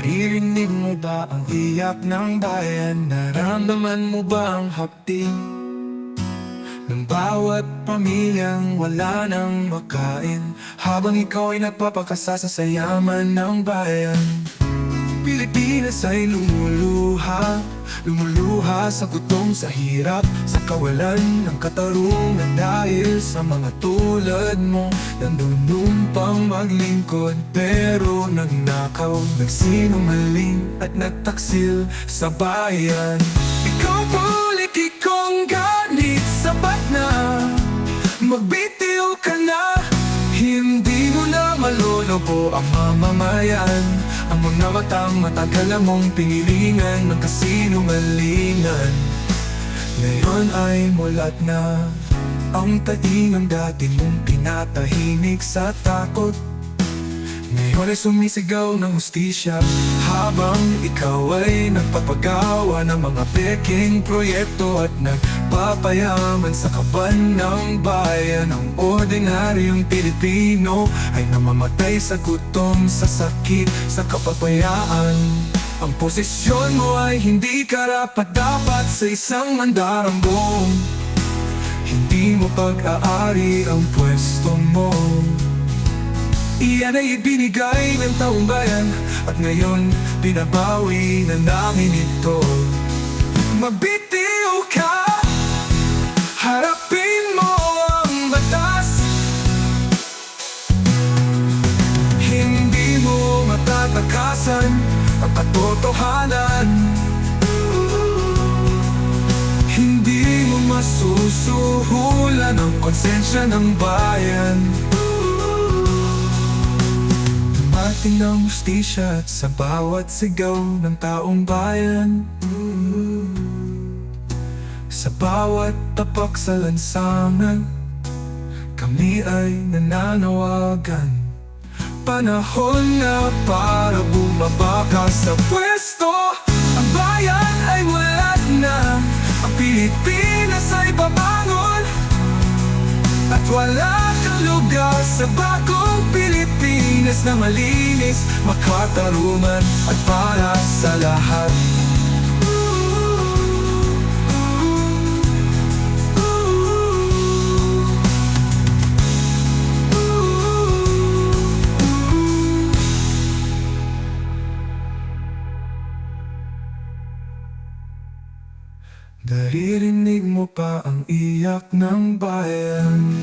Naririnig mo ba ang iyak ng bayan? Naramdaman mo ba ang hapting ng bawat pamilyang wala nang makain Habang ikaw ay nagpapakasasa sa yaman ng bayan. Pilipinas ay lumuluha Lumuluha sa gutom, sa hirap Sa kawalan ng katarungan Dahil sa mga tulad mo. Nandun pang maglingkod Pero nagnakaw Nagsinungaling at nagtaksil sa bayan. Ikaw politikong ganit Sapat na. Magbitiw ka na Hindi mo na malolobo ang mamamayan Ang mga matang matagal na mong pinilingan Ng kasinungalingan Ngayon ay mulat na Ang taingang dati mong pinatahimik sa takot ay sumisigaw ng hustisya. Habang ikaw ay nagpapagawa ng mga peking proyekto At nagpapayaman sa kaban ng bayan Ang ordinaryong Pilipino ay namamatay sa gutom, sa sakit, sa kapapayaan. Ang posisyon mo ay hindi karapat dapat sa isang mandarambong. Hindi mo pag-aari ang pwesto mo Iyan ay ibinigay ng taong bayan. At ngayon, binabawi na namin ito. Magbitiw ka Harapin mo ang batas. Hindi mo matatakasan Ang katotohanan. Hindi mo masusuhulan Ang konsensya ng bayan Dumating ng hustisya sa bawat sigaw ng taong bayan. Sa bawat tapak sa lansangan Kami ay nananawagan. Panahon na para bumaba sa pwesto. Ang bayan ay mulat na Ang Pilipinas ay babangon. At wala lugar sa bagong Pilipinas na malinis, makatarungan at para sa lahat. Naririnig mo pa ang iyak ng bayan